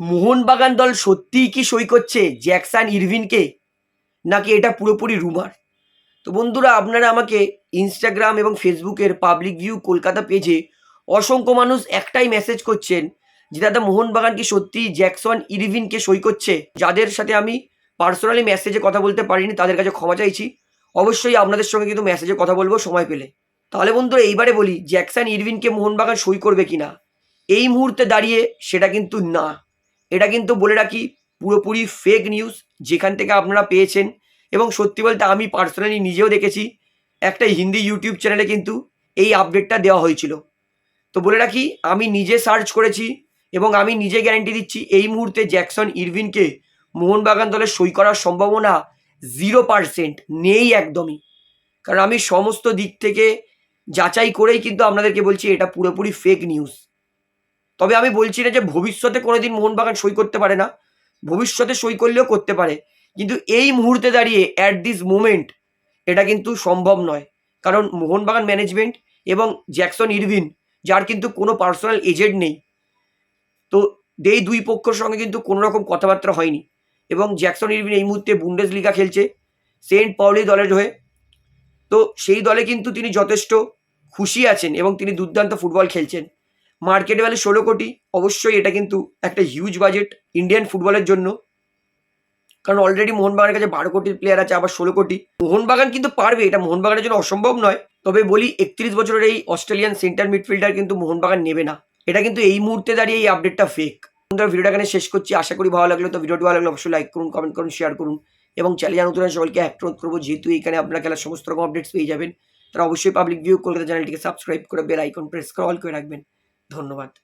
মোহনবাগান দল সত্যিই কি সই করছে? জ্যাকসান ইরভিনকে? নাকি এটা পুরোপুরি রুমার তো বন্ধুরা, আপনারা আমাকে ইনস্টাগ্রাম এবং ফেসবুকের পাবলিক ভিউ কলকাতা পেজে অসংখ্য মানুষ একটাই মেসেজ করছেন যে, দাদা, মোহনবাগান কি সত্যি জ্যাকসন ইরভিনকে সই করছে? যাদের সাথে আমি পার্সোনালি মেসেজে কথা বলতে পারিনি, তাদের কাছে ক্ষমা চাইছি। অবশ্যই আপনাদের সঙ্গে কিন্তু মেসেজে কথা বলব সময় পেলে। তাহলে বন্ধুরা, এইবারে বলি, জ্যাকসন ইরভিনকে মোহনবাগান সই করবে কিনা? এই মুহূর্তে দাঁড়িয়ে সেটা কিন্তু না। এটা কিন্তু বলে রাখি, পুরোপুরি ফেক নিউজ যেখান থেকে আপনারা পেয়েছেন। এবং সত্যি বলতে আমি পার্সোনালি নিজেও দেখেছি, একটা হিন্দি ইউটিউব চ্যানেলে কিন্তু এই আপডেটটা দেওয়া হয়েছিল। তো বলে রাখি, আমি নিজে সার্চ করেছি এবং আমি নিজে গ্যারেন্টি দিচ্ছি, এই মুহূর্তে জ্যাকসন ইরভিনকে মোহনবাগান দলে সই করার সম্ভাবনা জিরো পার্সেন্ট নেই একদমই। কারণ আমি সমস্ত দিক থেকে যাচাই করেই কিন্তু আপনাদেরকে বলছি, এটা পুরোপুরি ফেক নিউজ তবে আমি বলছি না যে ভবিষ্যতে কোনোদিন মোহনবাগান সই করতে পারে না। ভবিষ্যতে সই করলেও করতে পারে। কিন্তু এই মুহূর্তে দাঁড়িয়ে অ্যাট দিস মোমেন্ট এটা কিন্তু সম্ভব নয়। কারণ মোহনবাগান ম্যানেজমেন্ট এবং জ্যাকসন ইরভিন, যার কিন্তু কোনো পার্সোনাল এজেন্ট নেই। তো এই দুই পক্ষের সঙ্গে কিন্তু কোনো রকম কথাবার্তা হয়নি। এবং জ্যাকসন ইরভিন এই মুহূর্তে বুন্ডেস লিগা খেলছে সেন্ট পাউলি দলের হয়ে। তো সেই দলে কিন্তু তিনি যথেষ্ট খুশি আছেন এবং তিনি দুর্দান্ত ফুটবল খেলছেন। মার্কেট ভ্যালু ষোলো কোটি। অবশ্যই এটা কিন্তু একটা হিউজ বাজেট ইন্ডিয়ান ফুটবলের জন্য। কারণ অলরেডি মোহনবাগানের কাছে বারো কোটির প্লেয়ার আছে, আবার ষোলো কোটি। মোহনবাগান কিন্তু পারবে, এটা মোহনবাগানের জন্য অসম্ভব নয়। তবে বলি, একত্রিশ বছরের এই অস্ট্রেলিয়ান সেন্টার মিডফিল্ডার কিন্তু মোহনবাগান নেবে না। এটা কিন্তু এই মুহূর্তে দাঁড়িয়ে এই আপডেটটা ফেক বন্ধুরা, ভিডিওটা এখানে শেষ করছি। আশা করি ভালো লাগল। তো ভিডিওটি ভালো লাগলে অবশ্যই লাইক করুন কমেন্ট করুন শেয়ার করুন। এবং চ্যানেল নতুন আছে সকলকে অনুরোধ করব। যেহেতু এখানে আপনার খেলার সমস্ত রকম আপডেটস পেয়ে যাবেন, তারা অবশ্যই পাবলিক ভিউ কলকাতা চ্যানেলটিকে সাবস্ক্রাইব করে বেল আইকন প্রেস করে অল করে রাখবেন। ধন্যবাদ।